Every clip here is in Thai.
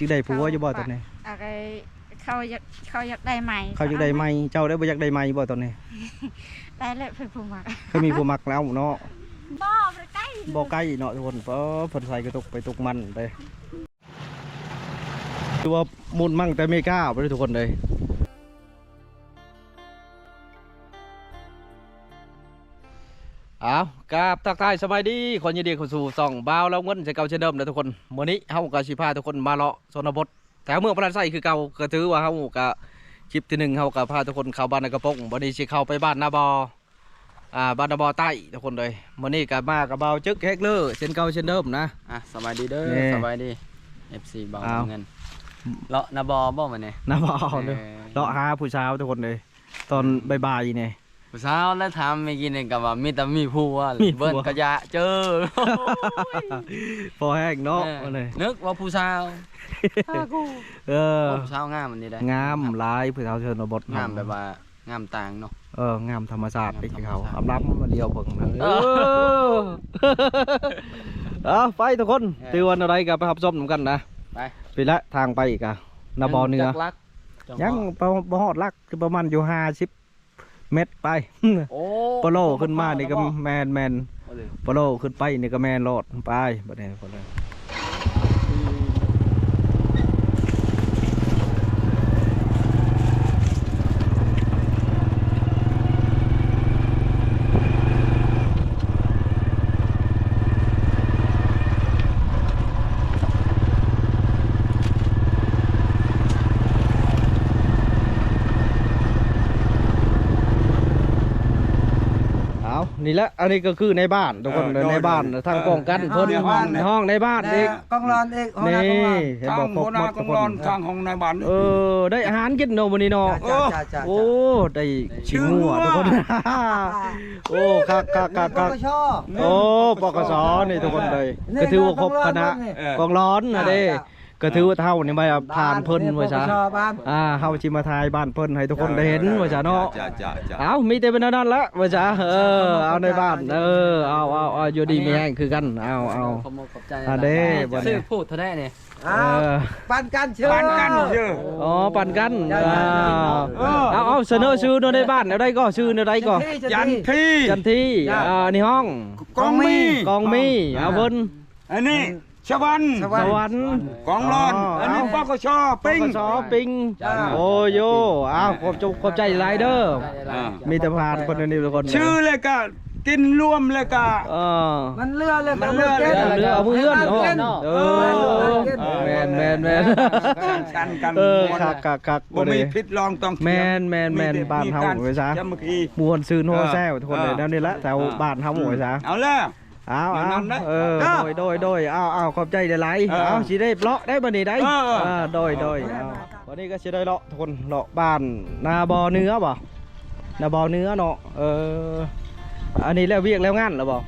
จึงได้ผัวอยู่บ่ตอนนี้อะไรเขาอยากเขาอยากได้ใหม่เขาจึงได้ไหมเจ้าได้บ่อยากได้ไหมบ่ตอนนี้ได้แล้วเพิ่นผู้มักเคยมีผู้มักแล้วเนาะบ่ไปใกล้บ่ใกล้เนาะทุกคนเพราะเพิ่นใส่กระตุกไปตกมันไปคือว่ามุนมั่งแต่ไม่กล้าไปเลยทุกคนเลย อากราบทักทายสบายดีคนยินดีเข้าสู่ส่องบ่าวแล้วเงินใช้เก่าเช่นเดิมนะทุกคนมื้อนี้เฮาก็สิพาทุกคนมาเลาะชนบทแถวเมืองพระนครคือเก่าก็ถือว่าเฮาก็คลิปที่หนึ่งเฮาก็พาทุกคนเข้าบ้านนากระปงวันนี้สิเข้าไปบ้านนาบออ่าบ้านนาบอใต้ทุกคนเลยมื้อนี้ก็มากับเบาจึกเฮกเลอร์เช่นเก่าเช่นเดิมนะ อะสบายดีเด้อนี่สบายดี FC เบาอ้าวเงินเลาะนาบอบ่มาเนี่ยนาบอเด้อเลาะหาผู้สาวทุกคนเลยตอนบ่ายๆนี่ ผู้สาวแล้วถามเมื่อกี้นี่ก็ว่ามีแต่มีผัวมีผัว เบิ้นกระยะเจอพอแห้งเนาะเออว่าเลยนึกว่าผู้สาวเออโอ้ผู้สาวงามอันนี้ได้งามหลายผู้สาวชนบทงามแบบว่างามต่างเนาะ เอองามธรรมชาติไปเขางามธรรมชาติอำลำมาเดียวเพิ่งนะเอเออเอาไปทุกคนตือวันอะไรกับไปหับส้มนำกันนะไปไปละทางไปอีกอะนาบอเนื้อจักรักจัยังหวะบ่บ่ฮอดลักคือประมาณอยู่ห้าสิบ เมตรไปโอ้ปโลขึ้นมานี่ก็แมนแมนโอ้เลยปโลขึ้นไปนี่ก็แมนโลดไปบัดนี้คนเลยเอา นี่แหละอันนี้ก็คือในบ้านทุกคนเออโดยในบ้านโดยทางป้องกันเออเพิ่นในห้อง ในห้องในบ้านอีก กองรอนเอกหัวหนี่น้ากองรอนเห็นทาบอกงครบหมดทุกคนหัวหน้ากองรอนทางของนายบ้าน เออได้อาหารกินเนาะวันนี้เนาะจ้าจ้าจ้าโอ้ได้ชิงหัวทุกคนโอ้คักคักคักคักชอบ โอ้ปกสนี่ทุกคนเลยก็ถือว่าครบคณะเออ กองร้อนนะเด้ ก็ถือว่าเท่านี่มาผ่านเพิ่นว่าซะชอบบ้านอ่าเฮาสิมาทายบ้านเพิ่นให้ทุกคนได้เห็นว่าซะเนาะจ้าจ้าจ้าเอามีแต่เป็นอันนั้นละว่าซะเออเอาในบ้านเออเอาเอาเอาอยู่ดีมีแห้งคือกันเอาเอาขอบคุณขอบใจอะเด้บ่เนี่ยซื้อพูดเท่าได้เนี่ยเออปันกันเชื่อปันกันเชื่ออ๋อปั่นกันได้อ่าเออเอาเอาเสนอชื่อในบ้านเอาได้ก็ชื่อในได้ก็ยันที่จันทีอ่านี่ห้องกองมีกองมีเอาเพิ่นอันนี้ ชวันสวรรค์ กองร้อน อ๋ออั อันนี้เอาปกชปิ้งปกสปิงโอ้โยอ้าวขอบจขอบใจหลายเด้ออ่า มีแต่ผ่านคนนี้ทุกคนชื่อเลยก็กินรวมเลยก็ เออมันเลือเลยมันเลือเรือเรือเอามือเอื้อนเนาะเออแมนแมนแมนกันกันเออม่วนคักคักคักบ่มีพิษลองต้องแมนแมนแมนบ้านเฮาไว้ซะ จำเมื่อกี้ มวนซื้อโนแซวทุกคนเลยเออนั่นนี่ละแถวบ้านเฮาไว้ซะ เอาแล้ว เอาอยู่เอานั่นนะเออเออโดยโดยโดยเอาเอาขอบใจหลายๆเออเอาสิได้เลาะได้บ่นี่ได้เออเออโดยโดยเอาวันนี้ก็สิได้เลาะทุกคนเลาะบ้านนาบอเนื้อบ่นาบอเนื้อเนาะเอออันนี้แล้วเวียกแล้วงานแล้วบ่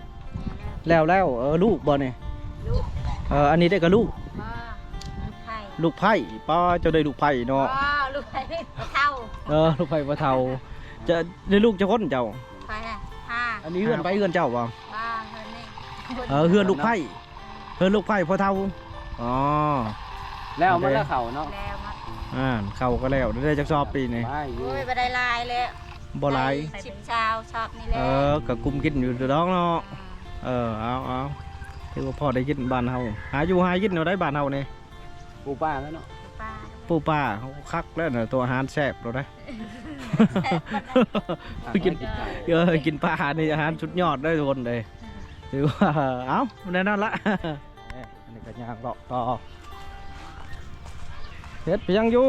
แล้วแล้วเออลูกบ่นี่ลูกเอออันนี้ได้กับลูกบ่ลูกไผ่ลูกไผ่ป้าเจะได้ลูกไผ่เนาะบ่ลูกไผ่เท่าเออลูกไผ่บ่เฒ่าจะได้ลูกจะคนเจ้าไผ่อะห้าอันนี้เฮือนไปเฮือนเจ้าบ่บ้าเฮือนนี่ เออเฮือนลูกไผ่เฮือนลูกไผ่พอเฒ่าอ๋อแล้วมันแล้วเขาเนาะแล้วมาอ่าเข้าก็แล้วได้จักสอบปีนี่ไปอยู่โอ้ยบ่ได้ลายเลยบ่หลายชิบชาวชอบนี่แหละเออก็กุมกินอยู่เดอกเนาะเออเอาเอาถือว่าพอได้กินบ้านเฮาหาอยู่หากินเอาได้บ้านเฮานี่ปูป้าแล้วเนาะป้าปูป้าเขาคักแล้วน่ะตัวอาหารแซ่บเราได้ กิน เออกินปลานี่อาหารสุดยอดได้ทุกคนเลย ถือว่าเอ้าแน่นอนละแหม่อันนี้ก็ย่างเลาะต่อเฮ็ดไปยังอยู่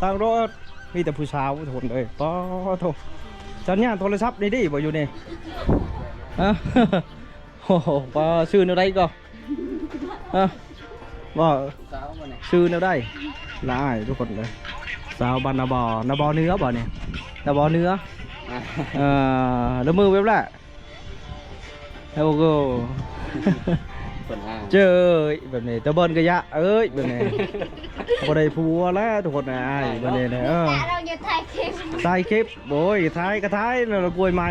ทางรถมีแต่ผู้สาวทุกคนเลยป้อโทสัญญาณโทรศัพท์นี่ดิบ่อยู่นี่ฮะโอ้โหป้าชื่ออะไรก็ฮะบ่สาวมาเนี่ยชื่อแนวได้หลายทุกคนเลยสาวบันนาบอนาบอเนื้อบ่เนี่ยนาบอเนื้อเอ่อแล้วมือเว็บละ แล้วก็เปิดห้างเจอแบบนี้ตะเบินกระยะเอ้ยแบบนี้บ่ได้ผัวแล้วทุกคนนะอ้ายแบบนี้นะเออเราอย่าถ่ายคลิปถ่ายคลิปโอ้ยท้ายก็ท้ายแล้วเรากล้วยไม้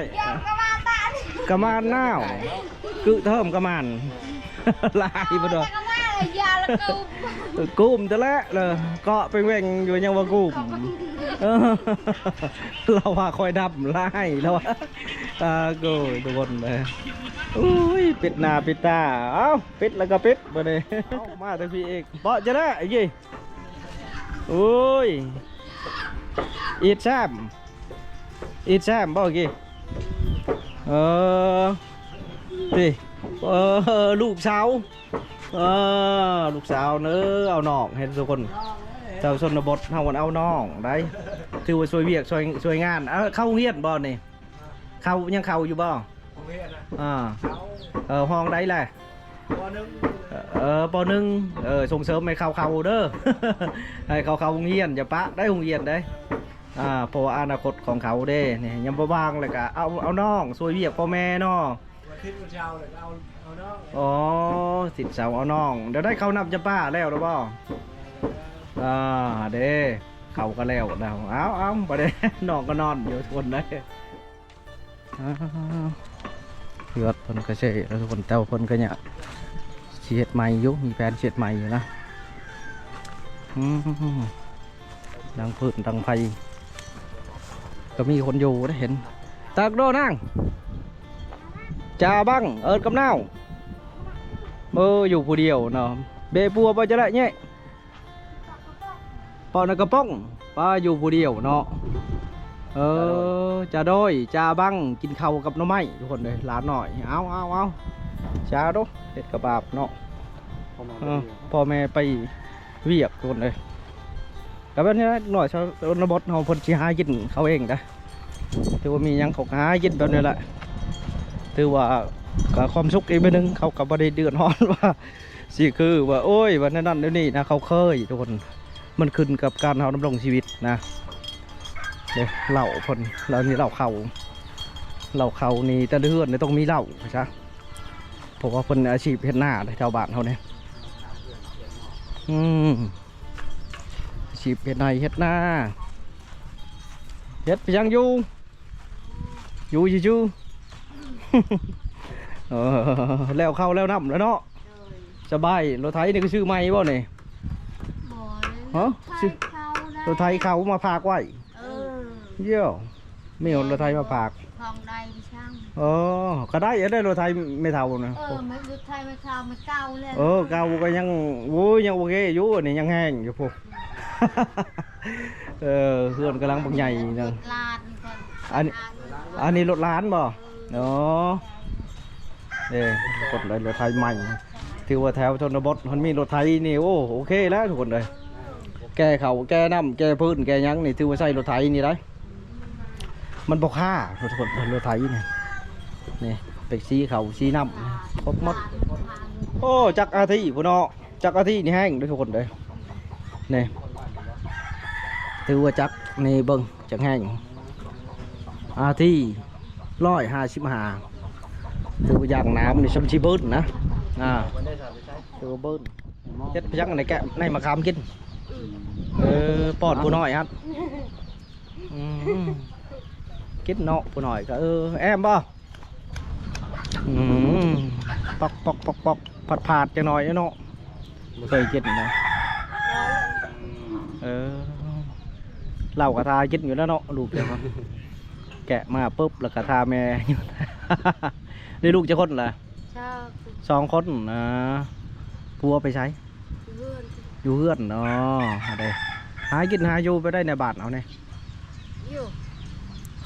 ก็มาตานกระมานหน้าวกึเทิมกระมานลายบ่ดอก ก็มาเลยยาล้วก็เออกุ้มแต่ละเลยเกาะไปแว่งอยู่ยังว่ากุ้มเราว่าคอยดับไล่แล้วว่าตาโกยทุกคนเลยอุ้ยปิดหน้าปิดตาเอ้าปิดแล้วก็ปิดไปเลยมาแต่พี่เอกเปาะจะได้ไอ้ยี่โอ้ยอีดแซมอีดแซมบอกกี่เออดิเออลูกสาว เออลูกสาวเนื้อเอาน้องเห็นทุกคนเจ้าชนบทเฮาวันเอาน้องได้ถือว่าช่วยเวียกช่วยช่วยงานเออเข้าโรงเฮียนบ่นี่เข้ายังเข้าอยู่บ่อ่าเออห้องได้แหละเออปหนึ่งเออส่งเสริมให้เข้าเข้าเด้อให้เขาเข้าโรงเรียนอย่าปะได้โรงเรียนได้อ่าเพราะว่าอนาคตของเขาเด้นี่ยังบ่ว่างเลยก็เอาเอาน้องช่วยเวียกพ่อแม่น้องอ๋อ อ๋อสิบเสาเอาน้องเดี๋ยวได้เขานับจะป้าแล้วหรือเปล่าอ่าเด้เขาก็แล้วแล้วเอาเอาไปเด้น้องก็นอนอยู่ทุกคนได้เพื่อนเพิ่นก็ใช่แล้วทุกคนเต้าพนก็เนี่ยเฉียดใหม่ยู่มีแฟนเฉียดใหม่อยู่นะอืมดังพื้นดังไฟก็มีคนอยู่ได้เห็นตากโดนั่งจ่าบังเอิร์ดกำเน่า เบออยู่ผู้เดียวเนาะเบปัวปจะได้เนี่ยปอนกระป้องป้าอยู่ผู้เดียวเนาะเออจ่าโดยจ่าบังกินข้าวกับน้ำไม้ทุกคนเลยหลานหน่อยเอาเอาเอาจ่าดูเห็ดกระบาบเนาะผมเอพ่อแม่ไปเวียกทุกคนเลยกับแบบนี้หน่อยชาวชนบทเขาเพนสิหากินเขาเองนะถือว่ามียังเขาหากินแบบนี้แหละ ถือว่าก็ความสุขอีกไปหนึ่งเขากับบได้เดือดร้อนว่าสิคือว่าโอ้ยวันนั้นนั่นเดี๋ยวนี้นะเขาเคยทุกคนมันขึ้นกับการเขาดำรงชีวิตนะเดี๋ยวเหล่าพนเรานี่เหล่าเขาเหล่าเขานี่แต่เดือนนี่ต้องมีเหล่าใช่เพราะว่าเป็นอาชีพเฮ็ดหน้าในแถวบ้านเขาเนี่ยอืมอาชีพเฮ็ดในเฮ็ดหน้าเฮ็ดไปยังอยู่อยู่อยู่ เออแล้วเข้าแล้วน้ำแล้วเนาะสบายรถไถนี่ก็ชื่อไม่บ่เนี่ยหมอฮะไทยเขาได้รถไถเขามาพากไว้เออเยี่ยวไม่เอารถไถมาพากทองใดพี่ช่างเออก็ได้เอาได้รถไถไม่เท่านะเออมันรถไทยไม่เข้าไม่เก่าเลยเออเก่าก็ยังโว้ยยังโอเคอยู่อันนี่ยังแห้งอยู่พวกเออเพื่อนกำลังบักใหญ่นึงลาดก่อนอันนี้อันนี้รถล้านบ่ เนาะเด้กดเลยรถไทยใหม่ถือว่าแถวชนบทมันมีรถไทยนี่โอ้โอเคแล้วทุกคนเลยแก้เขาแก้น้ำแก้พื้นแก้ยังนี่ถือว่าใช้รถไทยนี่ได้มันบกค่าทุกคนรถไทยนี่นี่เป็กซีเขาซีน้ำครบหมดโอ้จักอาทิพุ่นเนาะจักอาทินี่แห้งด้วยทุกคนเลยนี่ถือว่าจักนี่เบิ้งจักแห้งอาทิ ร้อยห้าสิบห้าถือว่าอย่างน้ำนี่ชัมชีเบิ้ลนะอ่าถือว่าเบิ้ลเฮ็ดพยักในแกะในมะขามกินเออปอดผู้น้อยครับอืมกินเนาะผู้น้อยก็เออแอมบ่อืมปอกปอกปอกปอกผัดผาดจะหน่อยเนาะเคยกินนะเออเหล่ากระทากินอยู่แล้วเนาะลูกเดียวครับ แกะมาปุ๊บแล้วกระทาแม่ได้ลูกจะคนเหรอชอบสองคนนะพัวไปใช้เพื่อนอยู่เพื่อนเนาะอะไรหากินหาอยู่ไปได้ในบาทเอาเนี่ยอยู่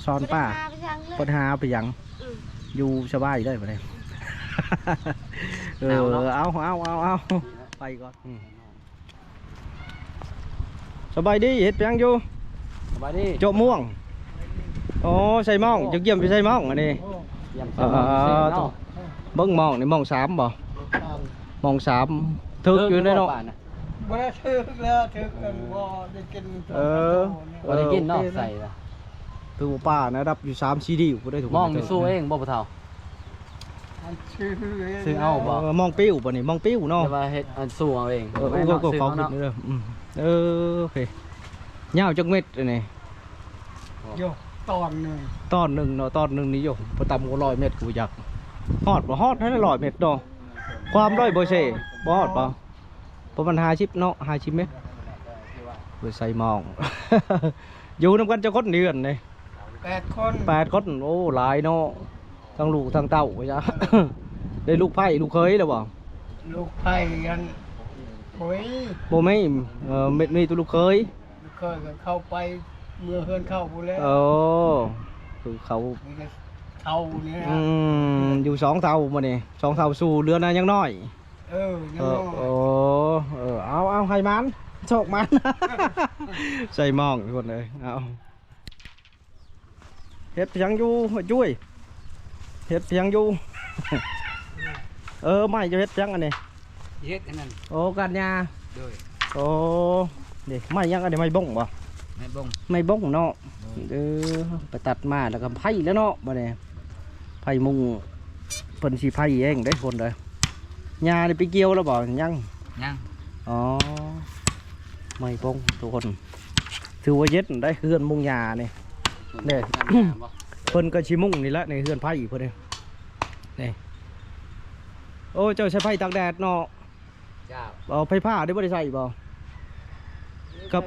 ซอนป้าไปช่างเลยปนหาไปหยังอืมอยู่สบายได้ปะเนี่ยเออเอาเอาเอาเอาไปก่อนอืมสบายดีเห็ดเปียงอยู่สบายดีโจม่วง โอ้ใส่หม่องจะเยี่ยมไปใส่หม่องอันนี้ เยี่ยมเอ่อเนาะ เบิ้งหม่องนี่หม่องสามบ่หม่องสามทึกอยู่ได้เนาะป่น่ะบ่ได้ถึกแล้วถึกกันบ่ได้กินเออ บ่ได้กินเนาะใส่ละคือว่าป้านะรับอยู่สามซีดีอยู่บ่ได้ถูกมองนี่สู้เองบ่ปะเฒ่าชื่อซื้อเอาบ่เออมองปิ้วบ่นี่มองปิ้วเนาะแต่ว่าเฮ็ดอันสู้เอาเองเออแม่ก็เนาะก็ซื้อขอเอาขึ้นเนาะเด้ออืมเออโอเคยาวจักเม็ดอันนี้โย ตอนหนึงตอนหนึ่งเนาะตอนหนึ่งนี่โยพอต่ำกว่าร้อยเมตรกูอยากฮอดบ่ฮอดให้ได้ร้อยเมตรเนาะความร้อยบ่เซ่บ่ฮอดบ่ประมาณ50เนาะ50เมตรเพื่อใส่หมอง อยู่นำกันจะคนเดือนนี่แปดคนแปดคนโอ้หลายเนาะทั้งลูกทั้งเต้าไปจ้ะได้ลูกไผ่ลูกเคยแล้วบ่ลูกไผ่กันโอ้ยบ่ไม่เอ่อเม็ดมีตัวลูกเคยลูกเคยก็เข้าไป เมื่อเฮือนเข้าพูแล้วโอ้คือเขานี่ก็เท่านี้อืนะมอยู่สองเท่ามาเนี่ยสองเท่าสู่เรือนะยังน้อย เออยัเองอน้อย โอ้เออเอาเอาให้มันโชคมัน ใส่หมองทุกคนเลยเอาเฮ็ดเพียงอยู่จุ้ยเฮ็ดเพียงอยู่ เออไม่จะเฮ็ดเพียงอันนี้เฮ็ดอันนั้นโอ้กันยาโดยโอ้นี่ไม่ยังอันนี้ไม่บ้งบ่ แม่บงไม่บ้งเนาะเออไปตัดมาแล้วก็ไผ่แล้วเนาะบ่เนี่ยไผ่มุงเพิ่นสิไผ่เองได้คนเลยยานี่ไปเกี่ยวแล้วบ่ยังยังอ๋อไม่บ้งทุกคนถือว่าเย็ดได้เฮือนมุงยานี่เด้อเพิ่นก็ชิมุงนี่แหละในเฮือนไผ่เพิ่นนี่นี่โอ้เจ้าใช้ไผ่ตากแดดเนาะเจ้าเอาไผ่ผ้าได้บ่ได้ใส่บ่ ครับ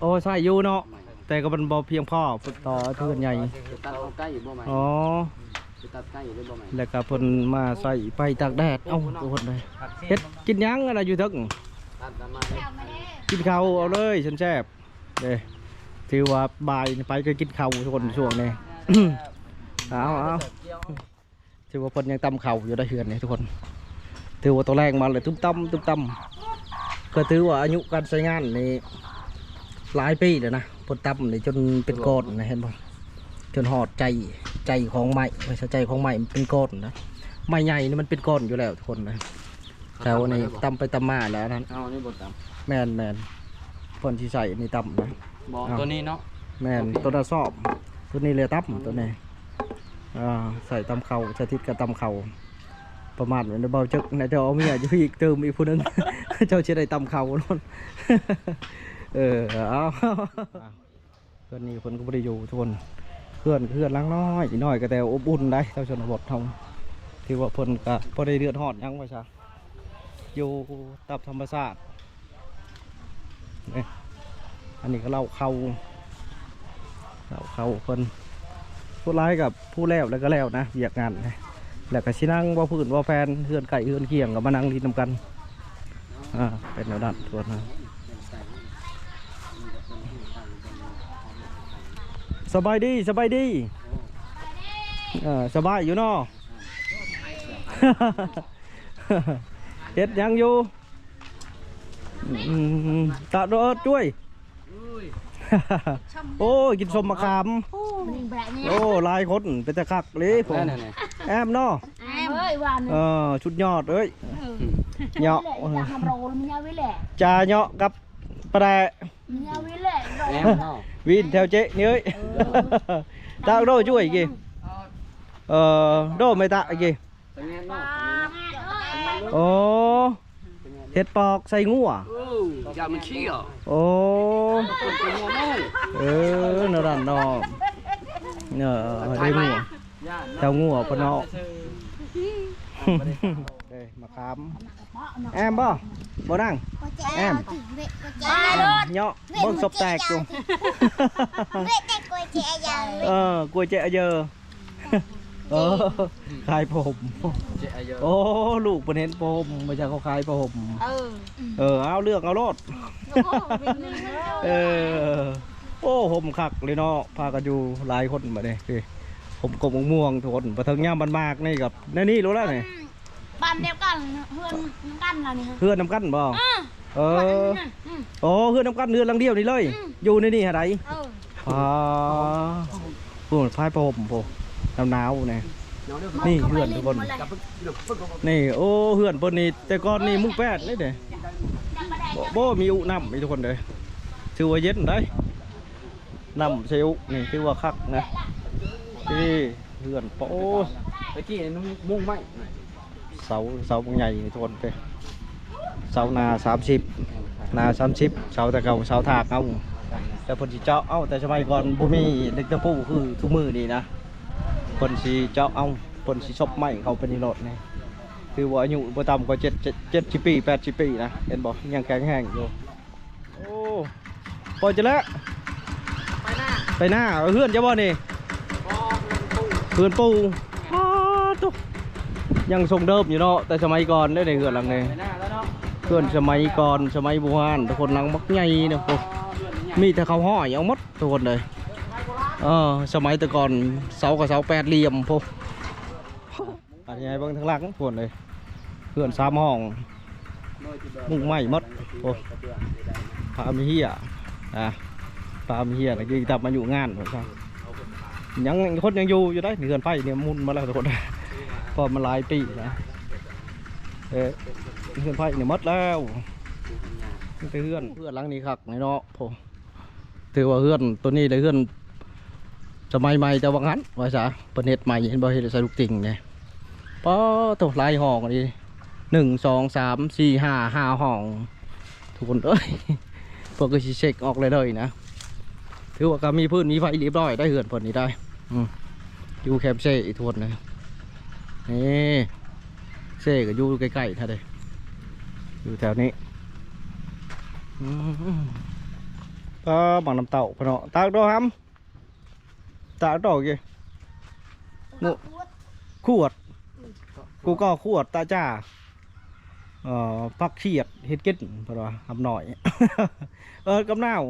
โอ้ใส่อยู่เนาะแต่ก็มันบ่เพียงพอต่อเฮือนใหญ่จะตัดเอาใกล้อยู่บ่ไหมอ๋อตัดใกล้อยู่บ่ไหมแล้วก็เพิ่นมาใส่ไผ่ตากแดดเอ้าทุกคนเลยเฮ็ดกินยังอะไรอยู่ทึกตัดตามมาเลยเอามาเด้กินข้าวเอาเลยฉันแซ่บเด้ถือว่าบ่ายไปก็กินข้าวทุกคนช่วงนี้เอาเอาถือว่าเพิ่นยังตำข้าวอยู่ได้เฮือนนี่ทุกคนถือว่าตัวแรงมาเลยตุ้มตั้มตุ้มตั้มก็ถือว่าอายุการใช้งานนี่ หลายปีแล้วนะเพิ่นตำนี่จนเป็นก้อนนะเห็นบ่จนหอดใจใจของไม้ไม่ใช่ใจของไม้มันเป็นก้อนนะไม้ใหญ่นี่มันเป็นก้อนอยู่แล้วทุกคนนะแถวนี้ตำไปตำมาแล้วนั้นเอานี่บ่ตามแมนแมนเพิ่นที่ใส่นี่ต่ำนะบ่เอาตัวนี้เนาะแมนตัวน่ะสอบ ตัวนี้เลยต่ำตัวนี้อ่าใส่ตำเข่าสถิตกับตำเข่าประมาณนั้นเบาจึกนะเจ้าเอาเมียอยู่อีกเติมอีกผู้หนึงเจ้าจะได้ตำเข่าโน่น เออเอาเพื่อนนี่คนก็บ่ได้อยู่ทุกคนเพื่อนเพื่อนหลังน้อยอีน้อยก็แต่อบอุ่นได้เท่าชนบทเฮาที่ว่าเพิ่นก็บ่ได้เดือดร้อนหยังว่าซะอยู่ตับธรรมชาสติอันนี้ก็เล่าเขาเล่าเขาเพิ่นผู้ร้ายกับผู้แล้วแล้วก็แล้วนะเบียกงานนะแล้วก็ชินั่งว่าพื้นว่าแฟนเฮือนไก่เฮือนเคียงกับมานั่งดินนำกันอ่าเป็นแนวนั้นส่วนนะ สบายดีสบายดีเออสบายอยู่เนาะ เฮ็ดหยังอยู่อืมตาโดดด้วย โอ้ยกินสมมะขามมันยิงแบะเนี่ยโอ้ลายคนเป็นตะคักเลยผมนั่นน่ะแอมเนาะแอมเอ้ยวันเออชุดยอดเอ้ยเหาะจะทำโรลมันยาวิแหละ จาเหาะกับปลาแดะมันยาวิแหละโรแอลมเนาะวินแถวเจ๊นี่เอ้ยตาโดช่วยอีกกี่เออโดไม่ตาอีกกี่เป็นไงปาเนาะงเอ้ยโอ้เห็ดปอกใส่งัวโอ้ยามันขี้อะโอ้เป็นไงเนาะเออเนรันเนอเนอได้งัวเจ้างัวปะเนาะเอ้ยมาขามแอมบ่บ่นั่งแอมมาโลดเหาะเบิ่งศพแตกอยู่เด็กกวยเจียยังเออกลัวเจ๊เยอะเออขายผมเจ๊อายุโอ้ลูกเป็นเห็นผมไม่ใช่เขาขายผมเออเออเอาเลือกเอารถโอ้เป็นเงินแล้วเออโอ้ผมคักเลยเนาะพากันอยู่หลายคนมาเนี่ยคือผมกบม่วงๆทุกคนประเทิงย่ามบันมากนี่กับในนี่รู้แล้วนี่ บ้านเดียวกันเพื่อนกันล่ะนี่ฮะเพื่อนนำกันบ่เอออืม โอ้เพื่อนนำกันเรือนหลังเดียวนี่เลยอยู่ในนี่หาไดเอออ๋อพูดพายผมโหหนาวๆเนี่ย นี่เพื่อนทุกคนนี่โอ้เพื่อนเพิ่นนี่แต่ก่อนนี่มุกแปดนี่เด้บ่บ่มีอุน้ำนี่ทุกคนเลยถือว่าเย็นได้น้ำเซลนี่ถือว่าคักนะนี่เพื่อนโป้ตะกี้นุ่งมุ่งไหม เสาเสาใหญ่นี่ทุกคนเด้เสานาสามสิบนาสามสิบเสาแต่เก่าเสาถากเอาแต่เพิ่นสิเจาะเอาแต่สมัยก่อนบ่มีเหล็กตะปูคือทุกมือนี่นะเพิ่นสิเจาะเอาเพิ่นสิซบไม้เขาเป็นนิโรธนี่ถือว่าอายุบ่ต่ำกว่า7 70ปี80ปีนะเห็นบ่ยังแข็งแรงอยู่โอ้พอจะแล้วไปหน้าไปหน้าเอาเฮือนจะบ่นี่พอเงินตู้เฮือนปูอ้าตุ๊ ยังทรงเดิมอยู่เนาะแต่สมัยก่อนได้ในเฮือนหลังนี้ไปหน้าแล้วเนาะเฮือนสมัยก่อนสมัยโบราณทุกคนหลังมักใหญ่เนาะพวกมีแต่เขาห้อยเอาหมดทุกคนเลยเออสมัยแต่ก่อนเสากับเสาแปดเหลี่ยมพวกอันนี้บิ่งทางหลังพวกเลยเฮือนสามห้องมุ่งไหม้หมดโอ้พามีเฮียอะพามีเฮียแล้วก็กลับมาอยู่งานเหมือนกันยังคนยังอยู่อยู่ได้เฮือนไฟเนี่ยมุนมาแล้วทุกคน พอมาหลายปีนะเออเฮือนไฟเนี่ยหมดแล้วนี่คือเฮือนเฮือนหลังนี้ครับนี่เนาะผมถือว่าเฮือนตัวนี้เลยเฮือนสมัยใหม่แต่ว่างั้นว่าซะประเทศใหม่เห็นบ่เห็นใส่ลูกติ่งเนี่ยป้อตัวลายห้องนนี้หนึ่งสองสามสี่ห้าห้าห้องทุกคนเอ้ยพวกก็ชิเช็คออกเลยเลยนะถือว่าก็มีพื้นมีไฟเรียบร้อยได้เหือนผลนี้ได้อืมยู่แคมเซ่อีกทวนนะ นี่เซ่ก็อยู่ใกล้ๆท่าเลยอยู่แถวนี้อืมก็บังน้ำเต่าพะเนาะตากดอกฮัมตากดอกยี่โง่ขวด กูก็ขวดตาจ้าเอ่อพักเขียดเฮ็ดกินเพราะว่าทำหน่อย เออกำนาว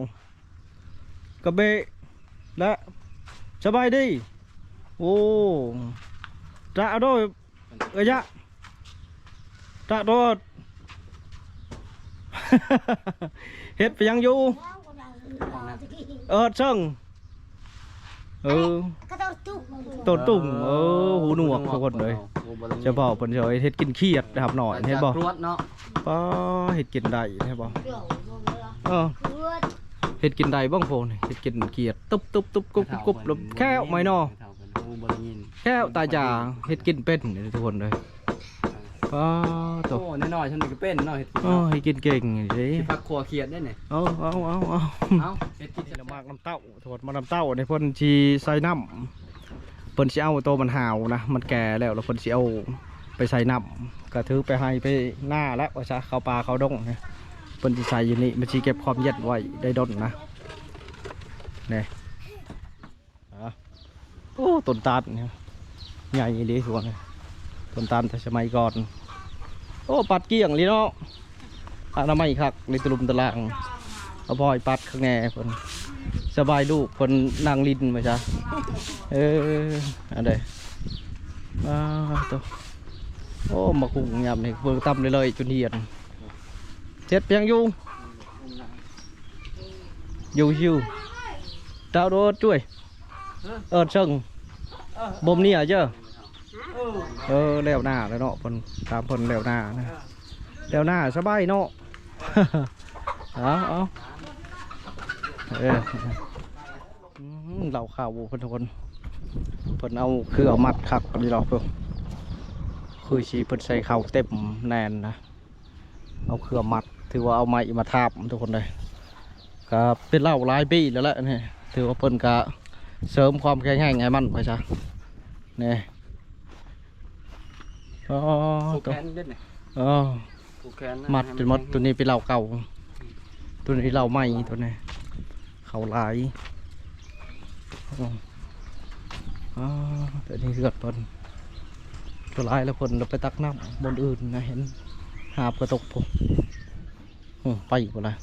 กระเบะและสบายดี โอ้ จะเอาด้วยเอ้ยะจะโดดเฮ็ดไปยังอยู่เออเชิงเออก็ต้องตุ๊กตดตุ่มเออหูหนวกทุกคนเลยเฉพาะเพิ่นเฉยเฮ็ดกินเขียดนะครับหน่อยเฮ็ดบ่รวดเนาะป้าเฮ็ดกินได้เฮ็ดบ่เดี๋ยวเออคือเฮ็ดกินได้บ้างโพนเฮ็ดกินเขียดตุ๊บตุ๊บตุ๊บกุบกุบกุบแล้วแค่ไม่นอ บ่ได้ยินแค่ตาจ่าเฮ็ดกินเป็นนี่ทุกคนเลยป้าตโอ้กน้อยๆฉันนี่ก็เป็นเนาะเฮ็ดอ๋อเฮ็ดกินเก่งเด้สิพักครัวเครียดได้นี่เอาเอาเอาเอาเอ้าเฮ็ดกินสิละมากน้ำเต้าโทษมาน้ำเต้าในเพิ่นสิใส่น้ำเพิ่นสิเอาตัวมันหาวนะมันแก่แล้วแล้วเพิ่นสิเอาไปใส่น้ำก็ถือไปให้ไปหน้าแล้วว่าซะเข้าป่าเข้าดงนะเพิ่นสิใส่อยู่นี่มันสิเก็บความเย็นไว้ได้ดนนะนี่อะ โอ้ต้นตาลเนี่ยใหญ่ดีสวงเลยต้นตาลแต่สมัยก่อน โอ้ปัดเกลี้ยงเลยเนาะอนามัยคักในตลุมตะลางเอาพอยปัดข้างแง่เพิ่นสบายลูกเพิ่นนั่งลินมาจ้ะเอออันใดอ้าวตัวโอ้มาคุงยำนี่เบิ่งตำเลยเลยจนเหียนเจ็ดเพียงอยู่อยู่ชิวดาวโดดช่วย เอิดเชิงบ่มเนี่ยเจ้าเออแล้วหน้าแล้วเนาะเพิ่นตามเพิ่นแล้วหน้านะแล้วหน้าสบายเนาะเอาเอาเออเราข่าวเพิ่นทุกคนเพิ่นเอาคือเอามัดคักอันนี้เราเพิ่นคือชีเพิ่นใส่เข่าวเต็มแน่นนะเอาเครือมัด ถือว่าเอาไม้มาทาบทุกคนเลยก็เป็นเหล่าหลายปีแล้วแหละนี่ถือว่าเพิ่นก็ เสริมความแข็งแรงให้มันไปซะนี่อ๋อผูกตัวแขนเด้นี่อ๋อผูกแขนมัดเป็นมัดตัวนี้เป็นเหล่าเก่า ตัวนี้เหล่าใหม่ตัวนี้ เขาหลายอ๋ออ๋อตัวนี้เลือดเพิ่นตัวหลายแล้วเพิ่นเราไปตักน้ำบนอื่นนะเห็นหาบกระตกผมอืมไปอีกแล้ว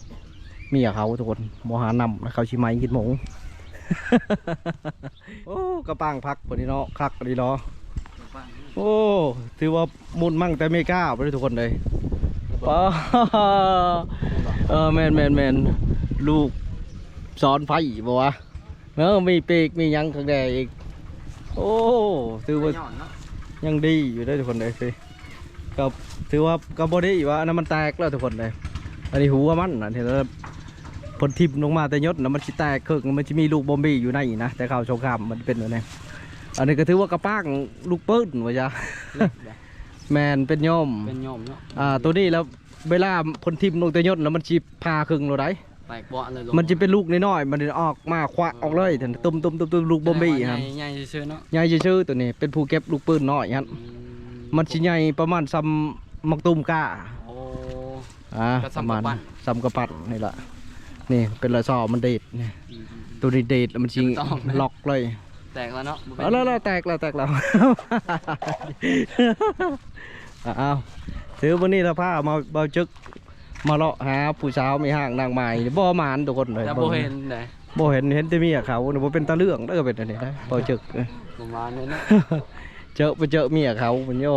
เมียเขาทุกคนโมหานำแล้วเขาชิไม้กินหมู โอ้กระปังพักคนนี้เนาะคักคนนี้เนาะโอ้ถือว่ามุนมั่งแต่ไม่กล้าไปเลยทุกคนเลยป้าเออแมนแมนแมนลูกสอนไฟบ่วะเนอะมีปีกมีหยังข้างในอีก โอ้ถือว่าย่อนเนาะยังดีอยู่ได้อทุกคนเลยสิก็ถือว่าก็บ่ได้ว่าอันนั้นมันแตกแล้วทุกคนเลยอันนี้หัวมันนะเห็นแล้ว ผลทิพย์ลงมาแต่ยศนะมันสิแตกครึ่งมันจะมีลูกบอมบี้อยู่ในนะแต่ข่าวสงครามมันเป็นแบบนี้อันนี้ก็ถือว่ากระป้างลูกปืนว่าจ้ะแมนเป็นย่อมเป็นย่อมเนาะอ่าตัวนี้แล้วเวลาพลทิมลงแต่ยศแล้วมันจีพาครึ่งเราได้แตกเบาะเลยลงมันจะเป็นลูกน้อยๆมันจะออกมาควักออกเลยถึงตุ้มตุ้มตุ้มตุ้มลูกบอมบี้ครับใหญ่ๆซื่อๆเนาะยายชื่อๆตัวนี้เป็นผู้เก็บลูกปืนน้อยครับอืมมันสิใหญ่ประมาณซ้ำมักตุมกาโอ้อ่าก็ประซ้ำมาณกระปั้นซ้ำกระปัดนี่ล่ะ นี่เป็นละซอมันเด็ดนี่ตัวนี้เด็ดแล้วมันสิจะไม่ต้องนะล็อกเลย แตกแล้วเนาะบ่เป็นเอาแล้วแล้วแตกแล้วแตกแล้วอ้าวถือวันนี้เราพามาเบาจึกมาเลาะหาผู้สาวมีห้างนางไม้บ่หมานทุกคนเลยแต่บ่เห็นได้บ่เห็นเห็นแต่เมียเขาเนี่ยบ่เป็นตาเรื่องเด้อเป็นอันนี้ได้เบาจึกประมาณนี้เนาะเจอไปเจอเมียเขาเป็นโย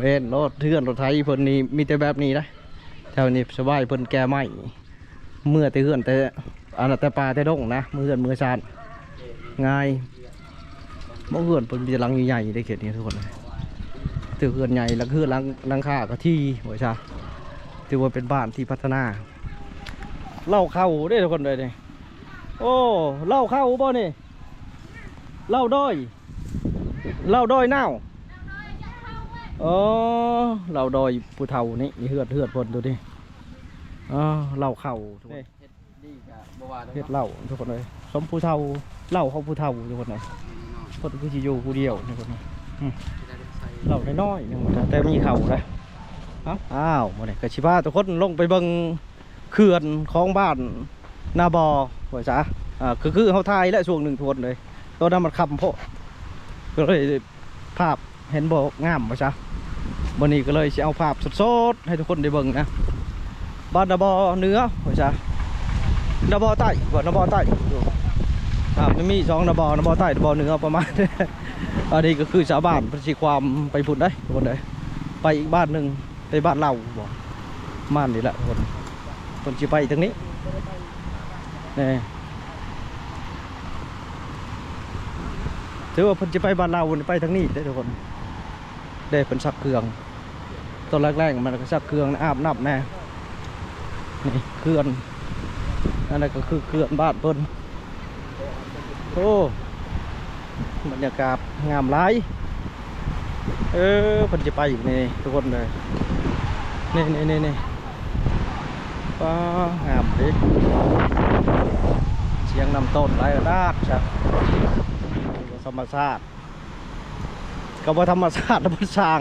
เว้นรถเทือนรถไทยเพิ่นนี่มีแต่แบบนี้นะแถวนี้สบายเพิ่นแก่ไม่ เมื่อแต่เฮือนแต่อันแต่ปลาแต่ดงนะเมื่อเฮือนมือซานง่ายบ่เฮือนเพิ่นมีแต่หลังใหญ่ๆได้เขตนี้ทุกคนถือเฮือนใหญ่แล้วคือหลังลังคาก็ที่ว่าถือว่าเป็นบ้านที่พัฒนาเล่าเข้าได้ทุกคนเลยนี่โอ้เล่าเข้าบ่นี่เล่าด้อยเล่าดอยเน่าอ๋อเล่าดอยผู้เฒ่านี่นี่เฮือดเฮือดพนดูดิ อ๋อเหล่าเข่าทุกคนดีก็บ่ว่าเฮ็ดเหล่าทุกคนเลยสมผู้เฒ่าเหล่าเขาผู้เฒ่าทุกคนเลยเพิ่นคือสิอยู่ผู้เดียวทุกคนเลยเหล่าน้อยๆนึงแต่มีเข่าเลยเอ้าอ้าวมาเนี่ยกชิพาทุกคนลงไปเบิ่งเขื่อนของบ้านนาบอว่าจ้ะอ่าคือคือเฮาทายและช่วงหนึ่งทวนเลยตอนนั้นมันคำโพดก็เลยภาพเห็นบอกงามปะจ๊ะวันนี้ก็เลยจะเอาภาพสดๆให้ทุกคนได้เบิ่งนะ บ้านนาบอเนื้อปะจ๊ะนาบอใต้บ้านนาบอใต้อ่ามันมีสองนาบอนาบอใต้นาบอเนื้อประมาณอันนี้ก็คือชาวบ้านประชิความไปพุ่นได้คนเลยไปอีกบ้านหนึ่งไปบ้านเราบ่ม่านนี่แหละคนคนจะไปทางนี้นี่ถือว่าเพิ่นจะไปบ้านเราเพิ่นไปทางนี้ได้ทุกคนได้เพิ่นซักเครื่องตอนแรกๆมันก็ซักเครื่องอาบน้ำแน่ นี่เครื่องอันนั้นก็คือเครื่องบ้านเพิ่นโอ้บรรยากาศงามหลายเออเพิ่นจะไปอีกนี่ทุกคนเลยนี่นี่นี่นี่ว้างามเดิเสียงนำต้นไรระดาดจ้ะธรรมชาติก็บ่ธรรมชาติแล้วมันสร้าง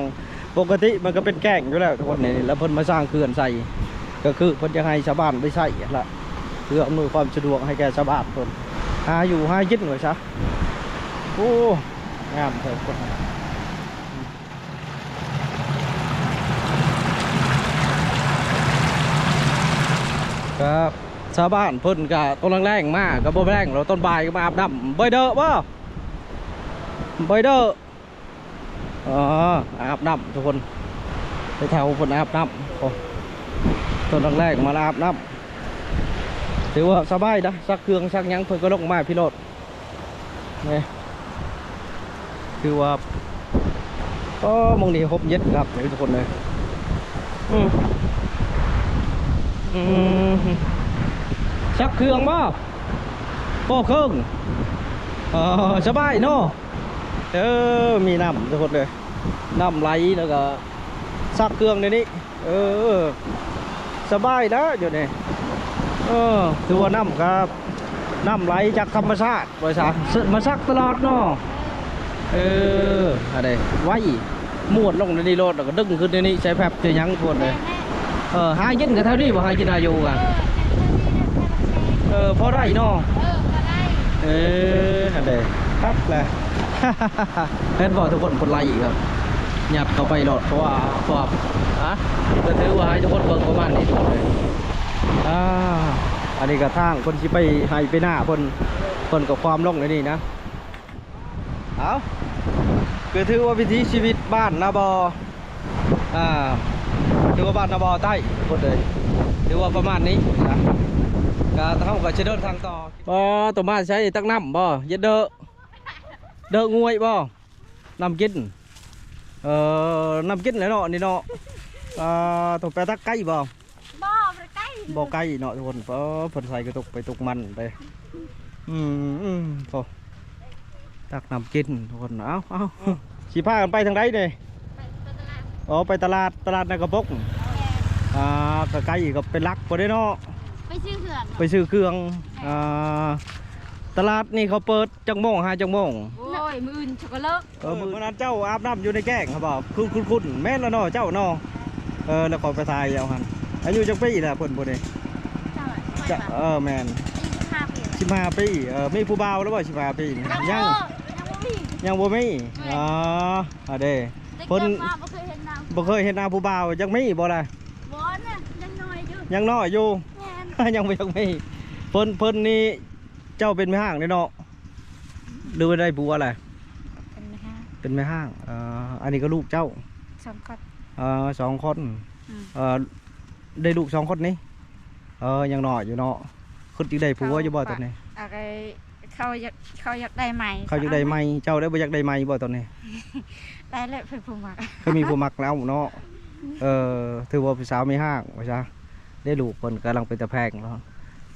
ปกติมันก็เป็นแก่งอยู่แล้วทุกคนนี่แล้วเพิ่นมาสร้างเขื่อนใส่ ก็คือเพิ่นจะให้ชาวบ้านไปใส่ละเพื่ออำนวยความสะดวกให้แก่ชาวบ้านเพิ่นหาอยู่หากินหน่อยซะโอ้งามเถอะคนครับชาวบ้านเพิ่นก็ต้นแรงๆมากก็บ่แรงเราต้นบายก็มาอาบน้ำบ่เด้อบ่ไปเด้ออ๋ออาบน้ำทุกคนไปแถวคนอาบน้ำโอ้ ต้นแรกๆมาอาบน้ำถือว่าสบายนะซักเครื่องซักยังเพิ่นก็ลงมาพี่โรดนี่คือว่าก็มองดีครบเย็ดครับทุกคนเลยอืมอืมซักเครื่องบ่โป้เครื่องเออสบายเนาะเออมีน้ำทุกคนเลยน้ำไหลแล้วก็ซักเครื่องในนี้เออ สบายนะอยู่นี่เออถือว่าน้ำครับน้ำไหลจากธรรมชาติบริษัทมาซักตลอดเนาะเอออะไรไว้มวดลงในนี้รถแล้วก็ดึงขึ้นในนี้ใช้แผบจะยั้งทวนเลยเออหากินกับเท่านี้บ่หากินอายุกันเออพอไรเนาะเออก็ได้เอออันเดครับแหละเห็นบอกทุกคนคนไล่อีกครับหยัดเข้าไปโหลดเพราะว่าเพราะว่า อะก็ถือว่าให้ทุกคนเบิ่งประมาณนี้เลยอ่าอันนี้ก็ทางคนที่ไปให้ไปหน้าคนคนกับความลงในนี่นะเอาคือถือว่าวิถีชีวิตบ้านนาบออ่าถือว่าบ้านนาบอใต้คนเลยถือว่าประมาณนี้นะก็เท่ากับจะเดินทางต่อบ่ตัวมาใช้ตักน้ำบ่เย็ดเดอะเดอะงวยบ่น้ำกินเอ่อน้ำกินแหล้วเนาะนี่เนาะ อ่าตัวแปรตักไก่บ่บ่ไปใกล้บ่ไก่เนาะทุกคนเพราะเพิ่นใส่กระตุกไปตุกมันไปอืมอืมโอ้ตักน้ำกินทุกคนเอ้าเอ้าสิพากันไปทางใดนี่ไปไปตลาดอ๋อไปตลาดตลาดนากระปกอ่าก็ไก่ก็เป็นลักบ่ได้เนาะไปซื้อเผือกไปซื้อเครื่องอ่าตลาดนี่เขาเปิดจังโมงหาจังโมงโอ้ยยมืออื่นช็อกโกแลตเออมื้อนั้นเจ้าอาบน้ำอยู่ในแก้งครับบ่คุณคุณคุณแม่นแล้วเนาะเจ้าเนาะ เออแล้วขอไปทายเอาหั่นอายุจักปีแล้วเพิ่นบ่ได้ใช่ไหมจะเออแม่นยี่สิบห้าปี15ปีเออมีผู้บ่าวแล้วบ่15ปีนี่ยังยังบ่มียังบ่มีอ๋ออะเด้เด็กเพิ่นเกิดมาบ่เคยเห็นนางบ่เคยเห็นหน้าผู้บ่าวจักมีบ่ล่ะบอลน่ะยังน้อยอยู่ยังน้อยอยู่แม่นยังบ่ยังมีเพิ่นเพิ่นนี่เจ้าเป็นแม่ห้างเด้เนาะหรือว่าได้ผัวแหละเป็นไหมฮะเป็นแม่ห้างเอ่ออันนี้ก็ลูกเจ้าสองคน เอ่อสองคนอืมเอ่อได้ลูกสองคนนี้เออยังน้อยอยู่เนาะคนที่ได้ผัวอยู่บ่ตอนนี้อะไรเขาอยากเขาอยากได้ใหม่เขาอยากได้ไหมเจ้าได้บ่อยากได้ไหมบ่ตอนนี้ได้เลยเพิ่นพูดมาเขามีผู้มักแล้วเนาะเออถือว่าเป็นสาวไม่ห้างว่าซะได้ลูกเพิ่นกำลังเป็นตะแพงเนาะ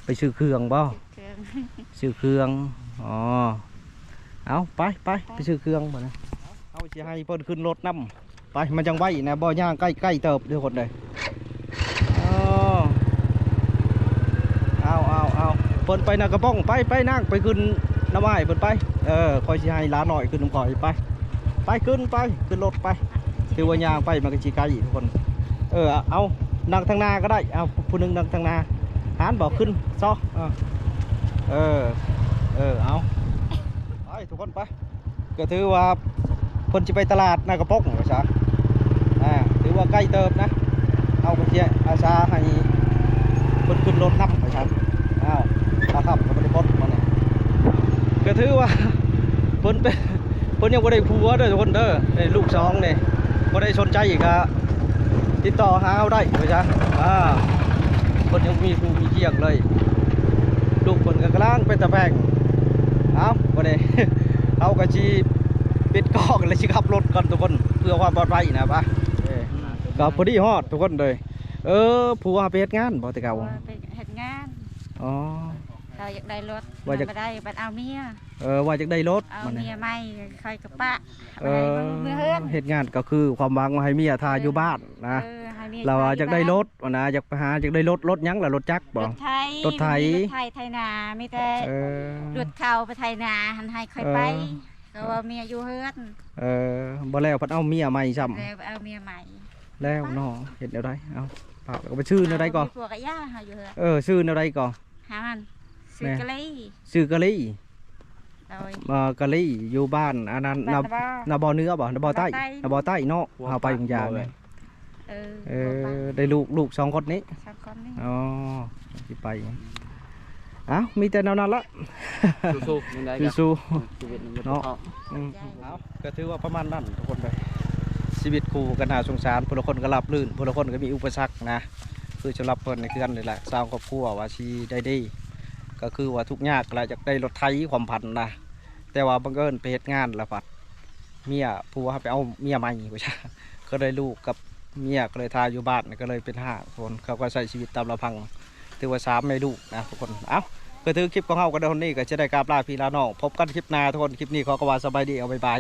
ไปซื้อเครื่องบ่เกินซื้อเครื่องอ๋อเอาไปไปไปซื้อเครื่องมานะเอาสิให้เพิ่นขึ้นรถนํ ไปมันจังไว้นะบ่ย่างใกล้ใกล้เติบด้อคนเลยอ๋อเอาเอาเอาเพิ่นไปนากระป้องไปไปนั่งไปขึ้นน้ำไม้เพิ่นไปเออคอยสิให้หลานหน่อยขึ้นน้ำข่อยไป ไปขึ้นไปขึ้นรถไปถือว่ายางไปมันก็สิไกลทุกคน เออเอานั่งทางนาก็ได้เอาผู้หนึงนั่งทางนาหานบอกขึ้นซอเออเออเอาไปทุกคนไปก็ถือว่าคนจะไปตลาดนากระปกว่าซะ ถือว่าใกล้เติบนะ เอาคนเชียอาสาให้คนขึ้นรถนับว่าซะอ้าวตาขับก็ไม่ได้พดมาเนี่ยก็ถือว่าเพิ่นเป็นเพิ่นยังบ่ได้ผัวเด้อทุกคนเด้อได้ลูกสองนี่บ่ได้สนใจอีกอะติดต่อหาเอาได้ว่าซะอ่าเพิ่นยังมีผู้มีเกียงเลย ลูกเพิ่นก็กลังเป็นตะแพงเอาวันนี้เอากระชีปิดกล้องแล้วชิขับรถก่อนทุกคนเพื่อความปลอดภัยนะปะ ก็พอดีฮอดทุกคนเลย เออผู้ว่าไปเฮ็ดงานบ่แต่เก่าไปเฮ็ดงานอ๋อเราอยากได้รถว่าจะบ่ได้บัดเอาเมียเออว่าจะได้รถเอามันเมีนี่ยใหม่คอยกับปะเออเมื่อเฮือนเฮ็ดงานก็คือความหวังว่าให้เมียทาอยู่บ้านนะเออให้มีเราอยากได้รถว่านะอยากไปหาอยากได้รถรถหยังล่ะรถจักรบ่รถไทยรถไถมีรถไทยไทยนามีแต่เออรถเข้าไปไทยนาหันให้ค่อยไปเออก็ว่าเมียอยู่เฮือนเออบ่แล้วเพิ่นเอาเมียใหม่ซ้ำแล้วเอาเมียใหม่ แล้วเนาะเฮ็ดแนวใดเอาปากเอาไปชื่อแนวใดก่อนมีพวกกะย่าหาอยู่เฮือนเออชื่อแนวใดก่อนหามันซื้อกะลี่ชื่อกะลี่โดยมากะลี่อยู่บ้านอันนั้นบ้านานบ่นาบอเนื้อบ่นาบอใต้นาบ่อใต้นาบอใต้เนาะเอาไปอย่างอย่างเนี่ยเออเออได้ลูกลูกสองคนนี้สามคนนี่อ๋อสิไปเอ้ามีแต่แนวนั้นละสู้ๆยังไงก็สู้ชีวิตมันเนาะเนาะๆอืมเอาก็ถือว่าประมาณนั้นทุกคนไป ชีวิตครูก็น่าสงสารผู้ละคนก็รับลื่นผู้ละคนก็มีอุปสรรคนะ คือสำหรับเพิ่นในคือกันนี่แหละสร้างครอบครัวว่าชีได้ดี ก็คือว่าทุกยากแล้วอยากได้รถไถความพันนะแต่ว่าบังเอิญไปเฮ็ดงานและพัดเมียผัวไปเอาเมียใหม่กูใช่ก็เลยลูกกับเมียก็เลยทาอยู่บ้านก็เลยเป็นห้าคนเขาก็ใช้ชีวิตตามลำพังถือว่าสามไม่ลูกนะทุกคนเอ้าก็ถือคลิปของเฮากันเดี๋ยวนี้ก็จะได้กราบลาพี่ลาน้องพบกันคลิปหน้าทุกคนคลิปนี้ขอกว่าสบายดีเอาบ๊ายบาย